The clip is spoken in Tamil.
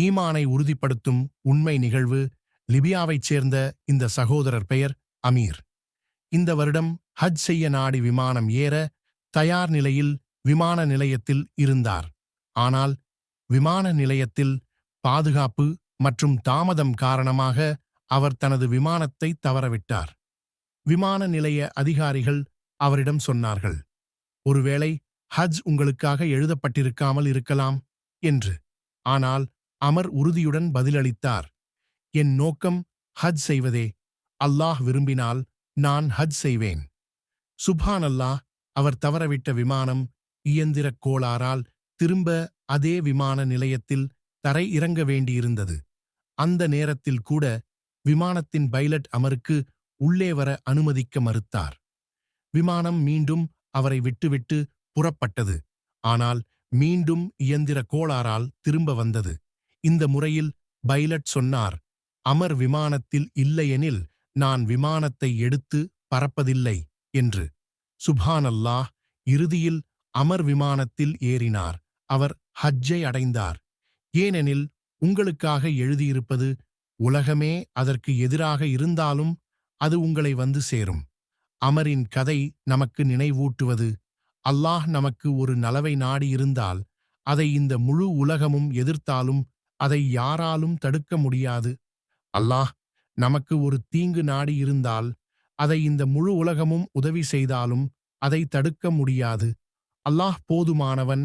ஈமானை உறுதிப்படுத்தும் உண்மை நிகழ்வு லிபியாவைச் சேர்ந்த இந்த சகோதரர் பெயர் அமீர். இந்த வருடம் ஹஜ் செய்ய நாடி விமானம் ஏற தயார் நிலையில் விமான நிலையத்தில் இருந்தார். ஆனால் விமான நிலையத்தில் பாதுகாப்பு மற்றும் தாமதம் காரணமாக அவர் தனது விமானத்தை தவறவிட்டார். விமான நிலைய அதிகாரிகள் அவரிடம் சொன்னார்கள் ஒருவேளை ஹஜ் உங்களுக்காக எழுதப்பட்டிருக்காமல் இருக்கலாம் என்று. ஆனால் அமர் உறுதியுடன் பதிலளித்தார். என் நோக்கம் ஹஜ் செய்வதே. அல்லாஹ் விரும்பினால் நான் ஹஜ் செய்வேன். சுபான் அல்லாஹ் அவர் தவறவிட்ட விமானம் இயந்திரக் கோளாறால் திரும்ப அதே விமான நிலையத்தில் தரை இறங்க வேண்டியிருந்தது. அந்த நேரத்தில் கூட விமானத்தின் பைலட் அமருக்கு உள்ளே வர அனுமதிக்க மறுத்தார். விமானம் மீண்டும் அவரை விட்டுவிட்டு புறப்பட்டது. ஆனால் மீண்டும் இயந்திர கோளாறால் திரும்ப வந்தது. இந்த முறையில் பைலட் சொன்னார் அமர் விமானத்தில் இல்லையெனில் நான் விமானத்தை எடுத்து பறப்பதில்லை என்று. சுபானல்லாஹ் அல்லாஹ் இறுதியில் அமர் விமானத்தில் ஏறினார். அவர் ஹஜ்ஜை அடைந்தார். ஏனெனில் உங்களுக்காக எழுதியிருப்பது உலகமே அதற்கு எதிராக இருந்தாலும் அது உங்களை வந்து சேரும். அமரின் கதை நமக்கு நினைவூட்டுவது அல்லாஹ் நமக்கு ஒரு நலவை நாடியிருந்தால் அதை இந்த முழு உலகமும் எதிர்த்தாலும் அதை யாராலும் தடுக்க முடியாது. அல்லாஹ் நமக்கு ஒரு தீங்கு நாடி இருந்தால் அதை இந்த முழு உலகமும் உதவி செய்தாலும் அதை தடுக்க முடியாது. அல்லாஹ் போதுமானவன்